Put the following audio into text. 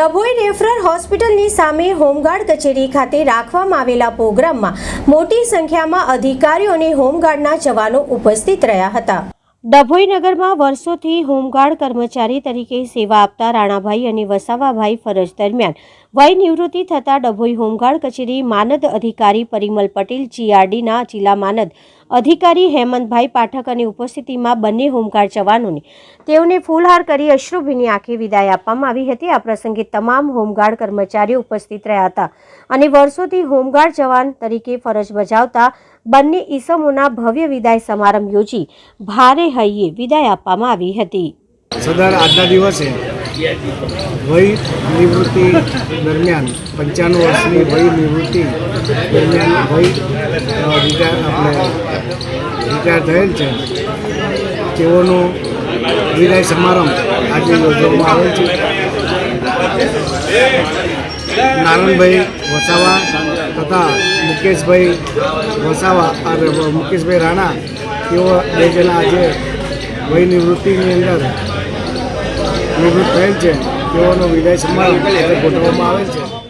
Dabhoi referral હોસ્પિટલની સામે home guard કચેરી ખાતે રાખવામાં આવેલા પ્રોગ્રામમાં મોટી સંખ્યામાં અધિકારીઓ અને હોમગાર્ડના જવાનો ઉપસ્થિત રહ્યા હતા. ડભોઈ નગરમાં વર્ષોથી હોમગાર્ડ કર્મચારી તરીકે સેવા આપતા રાણાભાઈ અને વસાવાભાઈ ફરજ દરમિયાન વય નિવૃત્તિ થતા ડભોઈ હોમગાર્ડ કચેરી માનદ અધિકારી પરિમલ પટેલ, જીઆરડીના જિલ્લા માનદ અધિકારી હેમંતભાઈ પાઠક અને ઉપસ્થિતિમાં બંને હોમગાર્ડ જવાનોને તેઓને ફૂલહાર કરી અશ્રુભીની આંખે વિદાય આપવામાં આવી હતી. આ પ્રસંગે તમામ હોમગાર્ડ કર્મચારીઓ ઉપસ્થિત રહ્યા હતા અને વર્ષોથી હોમગાર્ડ જવાન તરીકે ફરજ બજાવતા બંને ઈસમોના ભવ્ય વિદાય સમારંભ યોજી ભારે હૈયે વિદાય આપવામાં આવી હતી. સરદાર, આજના દિવસે વય નિવૃત્તિ દરમિયાન, પંચાણું વર્ષની વય નિવૃત્તિ દરમિયાન વય રિટાયર આપણે રિટાયર થયેલ છે. તેઓનો વિદાય સમારંભ આજે યોજવામાં આવેલ છે. નારાયણભાઈ વસાવા તથા મુકેશભાઈ વસાવા અને મુકેશભાઈ રાણા, તેઓ બે જણા આજે વય નિવૃત્તિની અંદર નિવૃત્ત થયેલ છે. તેઓનો વિદાય સમારોહ ગોઠવવામાં આવેલ છે.